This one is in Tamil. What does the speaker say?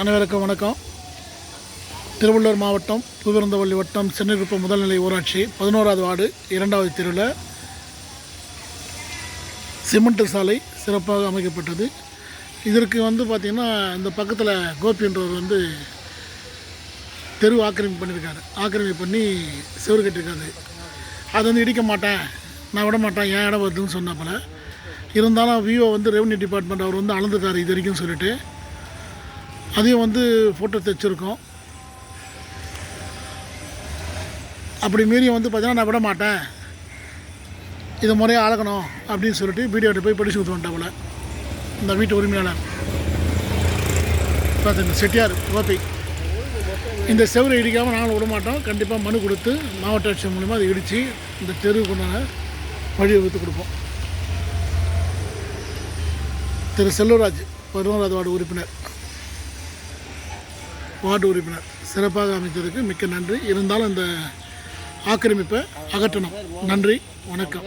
அனைவருக்கும் வணக்கம். திருவள்ளூர் மாவட்டம் புதுவிருந்தவள்ளி வட்டம் சென்னைக்குப்பம் முதல்நிலை ஊராட்சி பதினோராவது வார்டு இரண்டாவது தெருவில் சிமெண்ட் சாலை சிறப்பாக அமைக்கப்பட்டது. இதற்கு வந்து பார்த்திங்கன்னா இந்த பக்கத்தில் கோபின்றவர் வந்து தெரு ஆக்கிரமிப்பு பண்ணியிருக்காரு ஆக்கிரமிப்பு பண்ணி செவரு கட்டியிருக்காரு அது வந்து இடிக்க மாட்டேன் நான் விட மாட்டேன் ஏன் இடம் வருதுன்னு சொன்னப்பல. இருந்தாலும் விஓ வந்து ரெவன்யூ டிபார்ட்மெண்ட் அவர் வந்து அளந்துட்டார் இது வரைக்கும் சொல்லிட்டு. அதையும் வந்து ஃபோட்டோ தைச்சிருக்கோம். அப்படி மீறி வந்து பார்த்தீங்கன்னா நான் விட மாட்டேன். இதை முறையாக அழகணும் அப்படின்னு சொல்லிட்டு வீடியோட்ட போய் படிச்சு கொடுத்து இந்த வீட்டு உரிமையாளர். பார்த்துங்க செட்டியார் கோபி. இந்த செவரை இடிக்காமல் நாங்களும் விட மாட்டோம். கண்டிப்பாக மனு கொடுத்து மாவட்ட ஆட்சியர் மூலிமா அதை இடித்து இந்த தெருவுக்கு நாங்கள் வழி வகுத்து கொடுப்போம். திரு செல்வராஜ் பதினோராவது வார்டு உறுப்பினர். வார்டு உறுப்பினர் சிறப்பாக அமைத்ததுக்கு மிக்க நன்றி. இருந்தாலும் அந்த ஆக்கிரமிப்பை அகற்றணும். நன்றி. வணக்கம்.